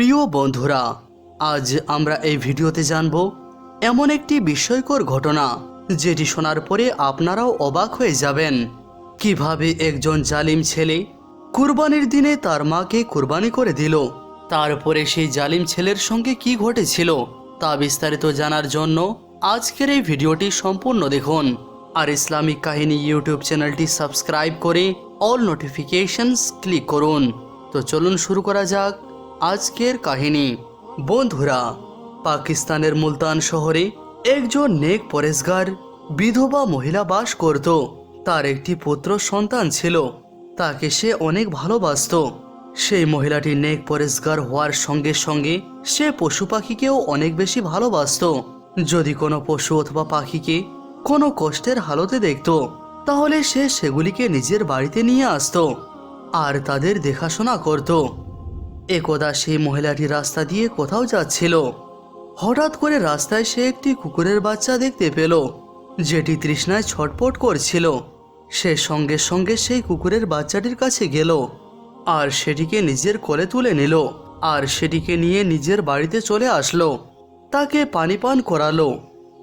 প্রিয় বন্ধুরা, আজ আমরা এই ভিডিওতে জানব এমন একটি বিস্ময়কর ঘটনা যেটি শোনার পরে আপনারাও অবাক হয়ে যাবেন। কীভাবে একজন জালিম ছেলে কুরবানির দিনে তার মাকে কুরবানি করে দিল, তারপরে সেই জালিম ছেলের সঙ্গে কি ঘটেছিল তা বিস্তারিত জানার জন্য আজকের এই ভিডিওটি সম্পূর্ণ দেখুন আর ইসলামিক কাহিনী ইউটিউব চ্যানেলটি সাবস্ক্রাইব করে অল নোটিফিকেশনস ক্লিক করুন। তো চলুন শুরু করা যাক। আজকের কাহিনী। বন্ধুরা, পাকিস্তানের মুলতান শহরে একজন নেক পরেশগার, বিধবা মহিলা বাস করত। তার একটি পুত্র সন্তান ছিল। তাকে সে অনেক ভালোবাসত। সেই মহিলাটি নেক পরেশগার হওয়ার সঙ্গে সঙ্গে সে পশু পাখিকেও অনেক বেশি ভালোবাসত। যদি কোনো পশু অথবা পাখিকে কোনো কষ্টের হালতে দেখত, তাহলে সে সেগুলিকে নিজের বাড়িতে নিয়ে আসতো আর তাদের দেখাশোনা করত। একদা সেই মহিলাটি রাস্তা দিয়ে কোথাও যাচ্ছিল। হঠাৎ করে রাস্তায় সে একটি কুকুরের বাচ্চা দেখতে পেল, যেটি তৃষ্ণায় ছটপট করছিল। সে সঙ্গে সঙ্গে সেই কুকুরের বাচ্চাটির কাছে গেল আর সেটিকে নিজের কোলে তুলে নিল আর সেটিকে নিয়ে নিজের বাড়িতে চলে আসলো। তাকে পানি পান করালো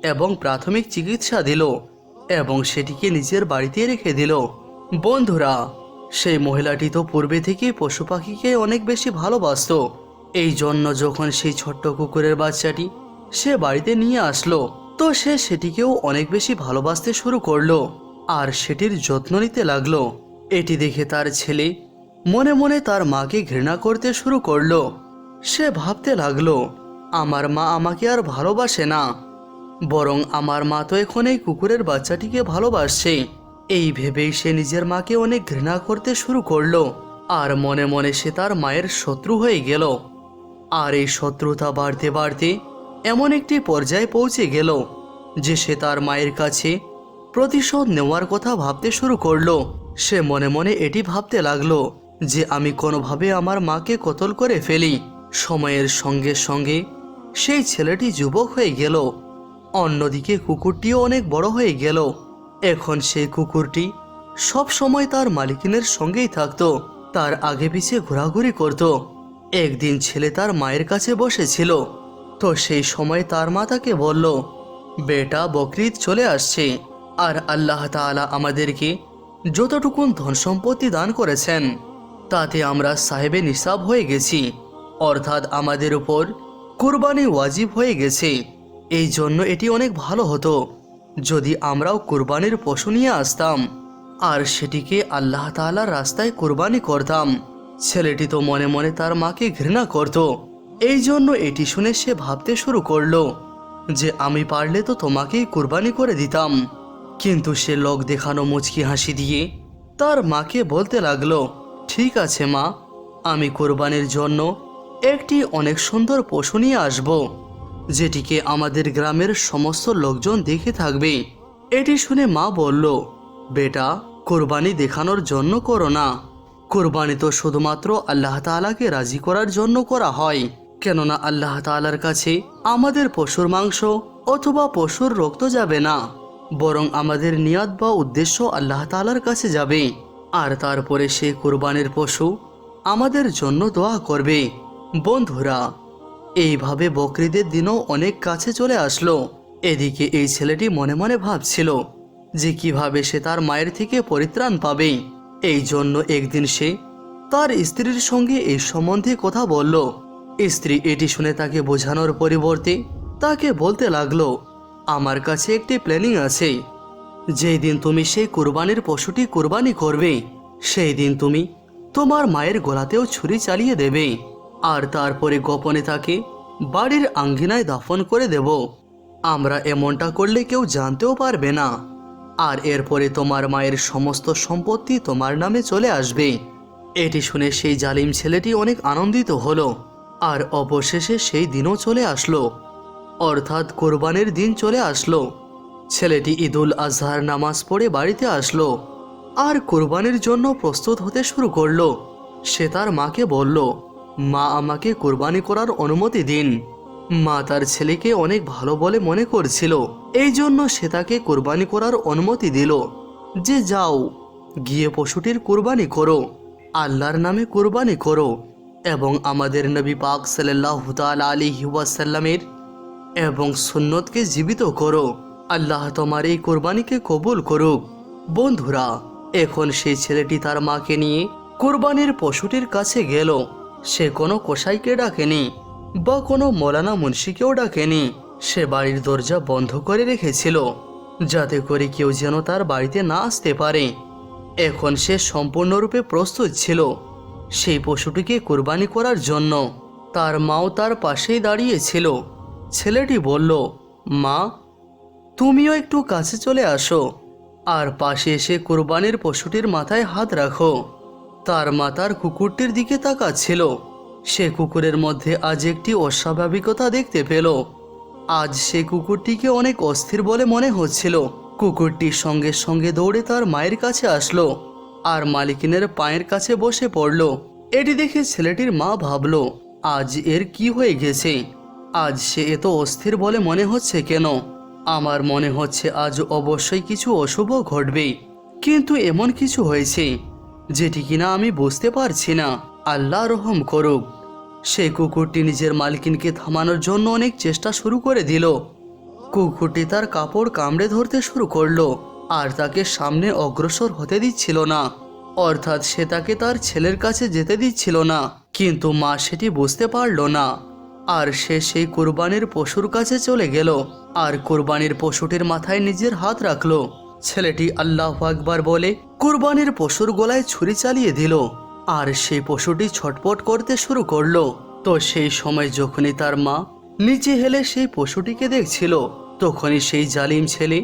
এবং প্রাথমিক চিকিৎসা দিল এবং সেটিকে নিজের বাড়িতে রেখে দিল। বন্ধুরা সেই মহিলাটি তো পূর্বে থেকেই পশু পাখিকে অনেক বেশি ভালোবাসত। এই জন্য যখন সেই ছোট্ট কুকুরের বাচ্চাটি সে বাড়িতে নিয়ে আসলো, তো সে সেটিকেও অনেক বেশি ভালোবাসতে শুরু করল আর সেটির যত্ন নিতে লাগল। এটি দেখে তার ছেলে মনে মনে তার মাকে ঘৃণা করতে শুরু করল। সে ভাবতে লাগল, আমার মা আমাকে আর ভালোবাসে না, বরং আমার মা তো এখন এই কুকুরের বাচ্চাটিকে ভালোবাসছে। এই ভেবেই সে নিজের মাকে অনেক ঘৃণা করতে শুরু করল, আর মনে মনে সে তার মায়ের শত্রু হয়ে গেল। আর এই শত্রুতা বাড়তে বাড়তে এমন একটি পর্যায়ে পৌঁছে গেল, যে সে তার মায়ের কাছে প্রতিশোধ নেওয়ার কথা ভাবতে শুরু করল। সে মনে মনে এটি ভাবতে লাগল, যে আমি কোনোভাবে আমার মাকে কতল করে ফেলি। সময়ের সঙ্গে সঙ্গে সেই ছেলেটি যুবক হয়ে গেল, অন্যদিকে কুকুরটিও অনেক বড় হয়ে গেল। এখন সেই কুকুরটি সব সময় তার মালিকিনের সঙ্গেই থাকত, তার আগে পিছে ঘোরাঘুরি করত। একদিন ছেলে তার মায়ের কাছে বসেছিল, তো সেই সময় তার মা তাকে বলল, বেটা বকরিদ চলে আসছে, আর আল্লাহ তাআলা আমাদেরকে যতটুকুন ধন সম্পত্তি দান করেছেন, তাতে আমরা সাহেবে নিসাব হয়ে গেছি, অর্থাৎ আমাদের উপর কুরবানি ওয়াজিব হয়ে গেছে। এই জন্য এটি অনেক ভালো হতো। যদি আমরাও কুরবানির পশু নিয়ে আসতাম, আর সেটিকে আল্লাহ তাআলার রাস্তায় কুরবানি করতাম, ছেলেটি তো মনে মনে তার মাকে ঘৃণা করত। এই জন্য এটি শুনে সে ভাবতে শুরু করল যে আমি পারলে তো তোমাকেই কুরবানি করে দিতাম। কিন্তু সে লোক দেখানো মুচকি হাসি দিয়ে তার মাকে বলতে লাগল, ঠিক আছে মা, আমি কোরবানির জন্য একটি অনেক সুন্দর পশু নিয়ে আসব। যেটিকে আমাদের গ্রামের সমস্ত লোকজন দেখে থাকবে। এটি শুনে মা বলল, বেটা, কোরবানি দেখানোর জন্য করো না। কোরবানি তো শুধুমাত্র আল্লাহ তাআলাকে রাজি করার জন্য করা হয়। কেননা আল্লাহ তাআলার কাছে আমাদের পশুর মাংস অথবা পশুর রক্ত যাবে না। বরং আমাদের নিয়াদ বা উদ্দেশ্য আল্লাহ তালার কাছে যাবে। আর তারপরে সে কোরবানির পশু আমাদের জন্য দোয়া করবে। বন্ধুরা এইভাবে বকরিদের দিনও অনেক কাছে চলে আসলো। এদিকে এই ছেলেটি মনে মনে ভাবছিল যে কীভাবে সে তার মায়ের থেকে পরিত্রাণ পাবে এই জন্য একদিন সে তার স্ত্রীর সঙ্গে এই সম্বন্ধে কথা বলল। স্ত্রী এটি শুনে তাকে বোঝানোর পরিবর্তে তাকে বলতে লাগল, আমার কাছে একটি প্ল্যানিং আছে। যেই দিন তুমি সেই কুরবানির পশুটি কুরবানি করবে সেই দিন তুমি তোমার মায়ের গলাতেও ছুরি চালিয়ে দেবে। আর তারপরে গোপনে তাকে বাড়ির আঙ্গিনায় দাফন করে দেব। আমরা এমনটা করলে কেউ জানতেও পারবে না। আর এরপরে তোমার মায়ের সমস্ত সম্পত্তি তোমার নামে চলে আসবে। এটি শুনে সেই জালিম ছেলেটি অনেক আনন্দিত হলো, আর অবশেষে সেই দিনও চলে আসলো। অর্থাৎ কোরবানির দিন চলে আসলো। ছেলেটি ঈদুল আজহার নামাজ পড়ে বাড়িতে আসলো, আর কোরবানির জন্য প্রস্তুত হতে শুরু করল। সে তার মাকে বলল মা আমাকে কোরবানি করার অনুমতি দিন। মা তার ছেলেকে অনেক ভালো বলে মনে করছিল। এই জন্য সে তাকে কোরবানি করার অনুমতি দিল। যে যাও, গিয়ে পশুটির কোরবানি করো, আল্লাহর নামে কোরবানি করো এবং আমাদের নবী পাক সাল্লাহ তাল আলী ওয়াসাল্লামের এবং সুন্নতকে জীবিত করো। আল্লাহ তোমার এই কোরবানিকে কবুল করুক। বন্ধুরা, এখন সেই ছেলেটি তার মাকে নিয়ে কোরবানির পশুটির কাছে গেল। সে কোনো কসাইকে ডাকেনি বা কোনো মৌলানা মুন্সিকেও ডাকেনি। সে বাড়ির দরজা বন্ধ করে রেখেছিল, যাতে করে কেউ যেন তার বাড়িতে না আসতে পারে। এখন সে সম্পূর্ণরূপে প্রস্তুত ছিল সেই পশুটিকে কোরবানি করার জন্য। তার মাও তার পাশেই দাঁড়িয়েছিল। ছেলেটি বলল, মা, তুমিও একটু কাছে চলে আসো আর পাশে এসে কোরবানির পশুটির মাথায় হাত রাখো। তার মাতার কুকুরটির দিকে তাকাচ্ছিল। সে কুকুরের মধ্যে আজ একটি অস্বাভাবিকতা দেখতে পেল। আজ সে কুকুরটিকে অনেক অস্থির বলে মনে হচ্ছিল। কুকুরটি সঙ্গে সঙ্গে দৌড়ে তার মায়ের কাছে আসলো আর মালিকিনের পায়ের কাছে বসে পড়ল। এটি দেখে ছেলেটির মা ভাবল, আজ এর কি হয়ে গেছে? আজ সে এত অস্থির বলে মনে হচ্ছে কেন? আমার মনে হচ্ছে আজ অবশ্যই কিছু অশুভ ঘটবে কিন্তু এমন কিছু হয়েছে। যেটি কিনা আমি বুঝতে পারছি না। আল্লাহ রহম করুক। সে কুকুরটি নিজের মালকিনকে থামানোর জন্য অনেক চেষ্টা শুরু করে দিল। কুকুরটি তার কাপড় কামড়ে ধরতে শুরু করল, আর তাকে সামনে অগ্রসর হতে দিচ্ছিল না। অর্থাৎ সে তাকে তার ছেলের কাছে যেতে দিচ্ছিল না, কিন্তু মা সেটি বুঝতে পারল না। আর সে সেই কোরবানির পশুর কাছে চলে গেল, আর কোরবানির পশুটির মাথায় নিজের হাত রাখল। ছেলেটি আল্লাহ আকবার বলে কোরবানির পশুর গলায় ছুরি চালিয়ে দিল, আর সেই পশুটি ছটপট করতে শুরু করল। তো সেই সময় যখনই তার মা নিচে হেলে সেই পশুটিকে দেখছিল, তখনই সেই জালিম ছেলে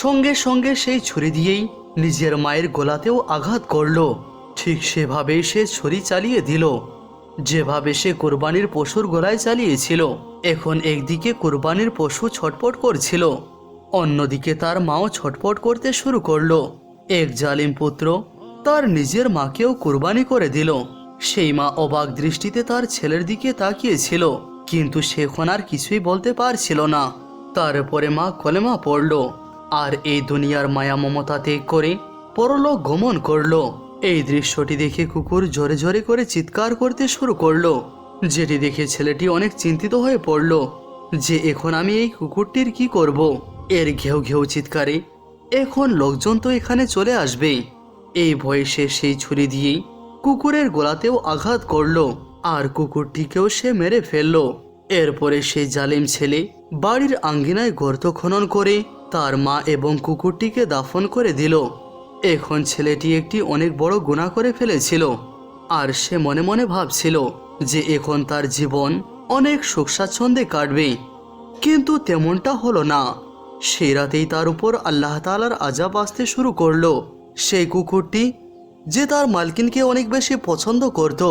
সঙ্গে সঙ্গে সেই ছুরি দিয়েই নিজের মায়ের গলাতেও আঘাত করল। ঠিক সেভাবেই সে ছুরি চালিয়ে দিল। যেভাবে সে কোরবানির পশুর গলায় চালিয়েছিল, এখন একদিকে কোরবানির পশু ছটপট করছিল, অন্যদিকে তার মাও ছটপট করতে শুরু করল। এক জালিম পুত্র তার নিজের মাকেও কোরবানি করে দিল। সেই মা অবাক দৃষ্টিতে তার ছেলের দিকে তাকিয়েছিল, কিন্তু সে এখন আর কিছুই বলতে পারছিল না। তারপরে মা কলেমা পড়ল, আর এই দুনিয়ার মায়া মমতা ত্যাগ করে পরলোক গমন করল। এই দৃশ্যটি দেখে কুকুর জোরে জোরে করে চিৎকার করতে শুরু করল, যেটি দেখে ছেলেটি অনেক চিন্তিত হয়ে পড়ল, যে এখন আমি এই কুকুরটির কি করব? এর ঘেউ ঘেউ চিৎকারে এখন লোকজন তো এখানে চলে আসবে এই ভয়ে সে সেই ছুরি দিয়েই কুকুরের গোলাতেও আঘাত করল আর কুকুরটিকেও সে মেরে ফেলল। এরপরে সেই জালিম ছেলে বাড়ির আঙ্গিনায় গর্ত খনন করে তার মা এবং কুকুরটিকে দাফন করে দিল। এখন ছেলেটি একটি অনেক বড় গুণা করে ফেলেছিল আর সে মনে মনে ভাবছিল যে এখন তার জীবন অনেক সুখ স্বাচ্ছন্দ্যে কাটবে। কিন্তু তেমনটা হলো না। সেই রাতেই তার উপর আল্লাহ তালার আজাব আসতে শুরু করল। সেই কুকুরটি, যে তার মালকিনকে অনেক বেশি পছন্দ করত,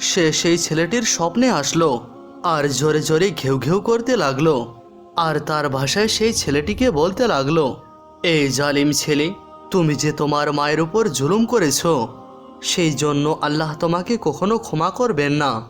সে সেই ছেলেটির স্বপ্নে আসলো আর জোরে জোরে ঘেউ ঘেউ করতে লাগল আর তার ভাষায় সেই ছেলেটিকে বলতে লাগল, এই জালিম ছেলে, তুমি যে তোমার মায়ের উপর জুলুম করেছ, সেই জন্য আল্লাহ তোমাকে কখনো ক্ষমা করবেন না।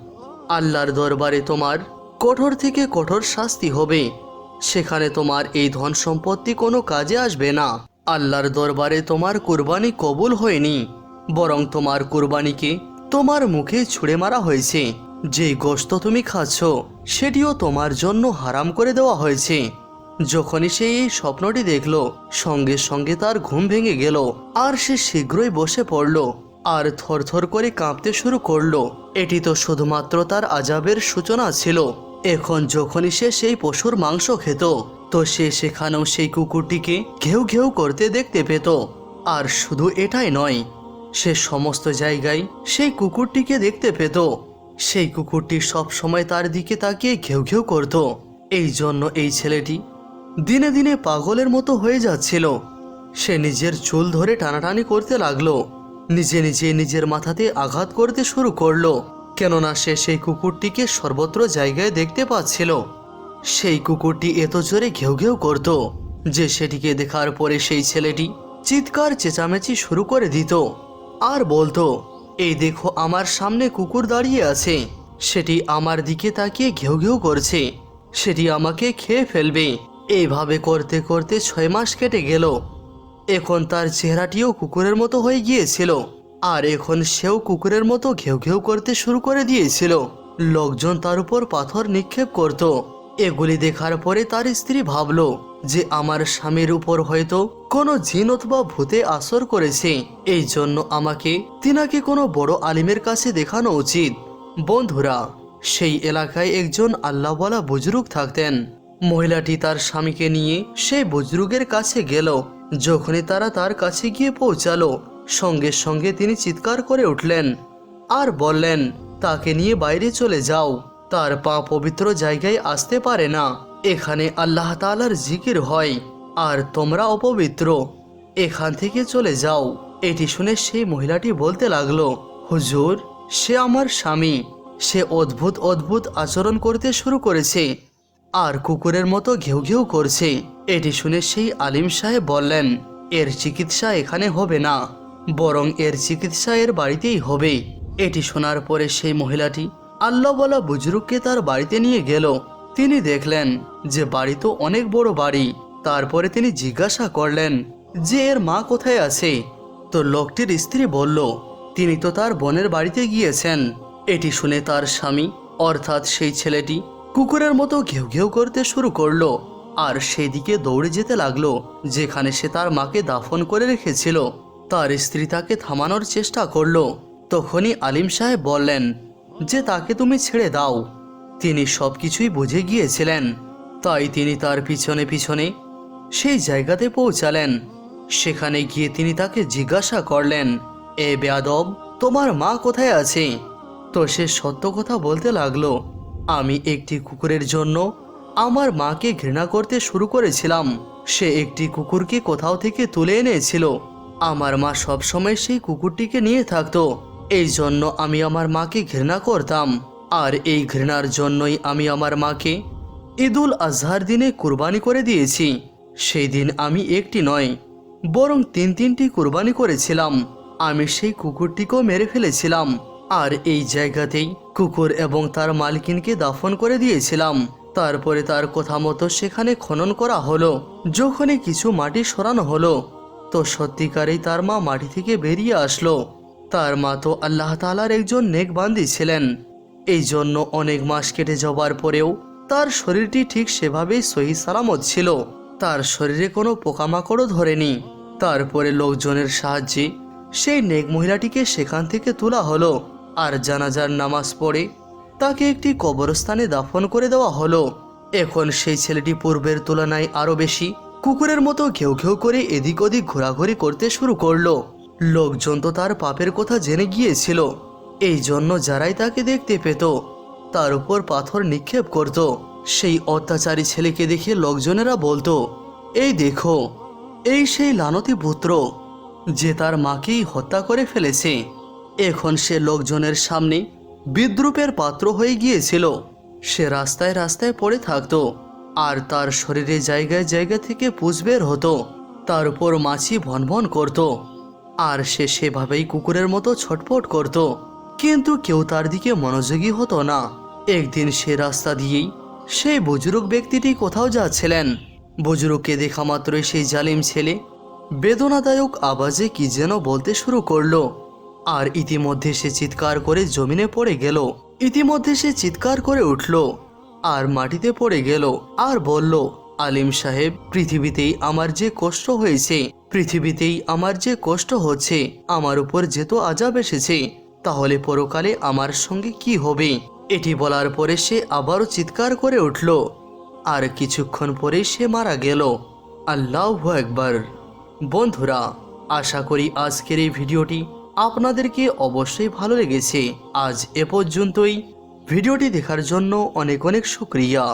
আল্লাহর দরবারে তোমার কঠোর থেকে কঠোর শাস্তি হবে। সেখানে তোমার এই ধন সম্পত্তি কোনো কাজে আসবে না। আল্লাহর দরবারে তোমার কুরবানি কবুল হয়নি। বরং তোমার কুরবানিকে তোমার মুখে ছুঁড়ে মারা হয়েছে। যেই গোস্ত তুমি খাচ্ছ, সেটিও তোমার জন্য হারাম করে দেওয়া হয়েছে। যখনই সে এই স্বপ্নটি দেখল, সঙ্গে সঙ্গে তার ঘুম ভেঙে গেল, আর সে শীঘ্রই বসে পড়ল, আর থরথর করে কাঁপতে শুরু করল। এটি তো শুধুমাত্র তার আজাবের সূচনা ছিল। এখন যখনই সে সেই পশুর মাংস খেত, তো সে সেখানেও সেই কুকুরটিকে ঘেউ ঘেউ করতে দেখতে পেত। আর শুধু এটাই নয়, সে সমস্ত জায়গায় সেই কুকুরটিকে দেখতে পেত। সেই কুকুরটি সব সময় তার দিকে তাকিয়ে ঘেউ ঘেউ করত। এই জন্য এই ছেলেটি দিনে দিনে পাগলের মতো হয়ে যাচ্ছিল। সে নিজের চুল ধরে টানাটানি করতে লাগল। নিজে নিজে নিজের মাথাতে আঘাত করতে শুরু করল। কেননা সে সেই কুকুরটিকে সর্বত্র জায়গায় দেখতে পাচ্ছিল। সেই কুকুরটি এত জোরে ঘেউ ঘেউ করত যে সেটিকে দেখার পরে সেই ছেলেটি চিৎকার, চেঁচামেচি শুরু করে দিত আর বলতো, এই দেখো আমার সামনে কুকুর দাঁড়িয়ে আছে। সেটি আমার দিকে তাকিয়ে ঘেউ ঘেউ করছে। সেটি আমাকে খেয়ে ফেলবে। এইভাবে করতে করতে ছয় মাস কেটে গেল। এখন তার চেহারাটিও কুকুরের মতো হয়ে গিয়েছিল। আর এখন সেও কুকুরের মতো ঘেউ ঘেউ করতে শুরু করে দিয়েছিল। লোকজন তার উপর পাথর নিক্ষেপ করত। এগুলি দেখার পরে তার স্ত্রী ভাবলো যে আমার স্বামীর উপর হয়তো কোনো জিন অথবা ভূতে আসর করেছে। এই জন্য আমাকে তিনাকে কোনো বড় আলিমের কাছে দেখানো উচিত। বন্ধুরা, সেই এলাকায় একজন আল্লাহওয়ালা বুজরুগ থাকতেন। মহিলাটি তার স্বামীকে নিয়ে সেই বুজরুগের কাছে গেল, যখনই তারা তার কাছে গিয়ে পৌঁছালো। সঙ্গে সঙ্গে তিনি চিৎকার করে উঠলেন আর বললেন, তাকে নিয়ে বাইরে চলে যাও। তার পা পবিত্র জায়গায় আসতে পারে না। এখানে আল্লাহ তাআলার জিকির হয়, আর তোমরা অপবিত্র। এখান থেকে চলে যাও। এটি শুনে সেই মহিলাটি বলতে লাগল, হুজুর, সে আমার স্বামী। সে অদ্ভুত অদ্ভুত আচরণ করতে শুরু করেছে, আর কুকুরের মতো ঘেউ ঘেউ করছে। এটি শুনে সেই আলিম সাহেব বললেন, এর চিকিৎসা এখানে হবে না। বরং এর চিকিৎসা এর বাড়িতেই হবে এটি শোনার পরে সেই মহিলাটি আল্লাহ বলা বুজরুককে তার বাড়িতে নিয়ে গেল। তিনি দেখলেন যে বাড়ি তো অনেক বড় বাড়ি। তারপরে তিনি জিজ্ঞাসা করলেন যে এর মা কোথায় আছে? তো লোকটির স্ত্রী বলল, তিনি তো তার বোনের বাড়িতে গিয়েছেন। এটি শুনে তার স্বামী, অর্থাৎ সেই ছেলেটি, কুকুরের মতো ঘেউ ঘেউ করতে শুরু করল। আর সেদিকে দৌড়ে যেতে লাগল, যেখানে সে তার মাকে দাফন করে রেখেছিল। তার স্ত্রী তাকে থামানোর চেষ্টা করল। তখনই আলিম সাহেব বললেন, যে তাকে তুমি ছেড়ে দাও। তিনি সব কিছুই বুঝে গিয়েছিলেন। তাই তিনি তার পিছনে পিছনে সেই জায়গাতে পৌঁছালেন। সেখানে গিয়ে তিনি তাকে জিজ্ঞাসা করলেন, এ বেয়াদব, তোমার মা কোথায় আছে? তো সে সত্য কথা বলতে লাগল, আমি একটি কুকুরের জন্য আমার মাকে ঘৃণা করতে শুরু করেছিলাম। সে একটি কুকুরকে কোথাও থেকে তুলে এনেছিল। আমার মা সবসময় সেই কুকুরটিকে নিয়ে থাকতো। এই জন্য আমি আমার মাকে ঘৃণা করতাম। আর এই ঘৃণার জন্যই আমি আমার মাকে ঈদুল আজহার দিনে কুরবানি করে দিয়েছি। সেই দিন আমি একটি নয়, বরং তিন তিনটি কুরবানি করেছিলাম। আমি সেই কুকুরটিকেও মেরে ফেলেছিলাম। আর এই জায়গাতেই কুকুর এবং তার মালকিনকে দাফন করে দিয়েছিলাম। তারপরে তার কথা মতো সেখানে খনন করা হলো। যখনই কিছু মাটি সরানো হলো তো সত্যিকারেই তার মা মাটি থেকে বেরিয়ে আসলো। তার মা তো আল্লাহ তালার একজন নেকবান্দি ছিলেন। এই জন্য অনেক মাস কেটে যাবার পরেও তার শরীরটি ঠিক সেভাবেই সহি সালামত ছিল। তার শরীরে কোনো পোকামাকড়ও ধরেনি। তারপরে লোকজনের সাহায্যে সেই নেক মহিলাটিকে সেখান থেকে তোলা হলো আর জানাজার নামাজ পড়ে তাকে একটি কবরস্থানে দাফন করে দেওয়া হলো। এখন সেই ছেলেটি পূর্বের তুলনায় আরও বেশি কুকুরের মতো ঘেউ ঘেউ করে এদিক ওদিক ঘোরাঘুরি করতে শুরু করল। লোকজন তো তার পাপের কথা জেনে গিয়েছিল। এই জন্য যারাই তাকে দেখতে পেত, তার উপর পাথর নিক্ষেপ করত। সেই অত্যাচারী ছেলেকে দেখে লোকজনেরা বলতো, এই দেখো, এই সেই লানতি পুত্র, যে তার মাকেই হত্যা করে ফেলেছে। এখন সে লোকজনের সামনে বিদ্রুপের পাত্র হয়ে গিয়েছিল। সে রাস্তায় রাস্তায় পড়ে থাকতো। আর তার শরীরে জায়গায় জায়গা থেকে পুষ বের হতো। তার উপর মাছি ভনভন করত। আর সে সেভাবেই কুকুরের মতো ছটফট করত। কিন্তু কেউ তার দিকে মনোযোগী হতো না। একদিন সে রাস্তা দিয়েই সেই বুজুর্গ ব্যক্তিটি কোথাও যাচ্ছিলেন। বুজুর্গকে দেখা মাত্রই সেই জালিম ছেলে বেদনাদায়ক আওয়াজে কি যেন বলতে শুরু করল। আর ইতিমধ্যে সে চিৎকার করে জমিনে পড়ে গেল। ইতিমধ্যে সে চিৎকার করে উঠল। আর মাটিতে পড়ে গেল আর বলল, আলিম সাহেব, পৃথিবীতেই আমার যে কষ্ট হয়েছে, পৃথিবীতেই আমার যে কষ্ট হচ্ছে, আমার উপর যেত আজাব এসেছে, তাহলে পরকালে আমার সঙ্গে কি হবে? এটি বলার পরে সে আবারও চিৎকার করে উঠল। আর কিছুক্ষণ পরে সে মারা গেল। আল্লাহ একবার বন্ধুরা, আশা করি আজকের এই ভিডিওটি আপনাদেরকে অবশ্যই ভালো লেগেছে। আজ এ পর্যন্তই। ভিডিওটি দেখার জন্য অনেক অনেক শুক্রিয়া।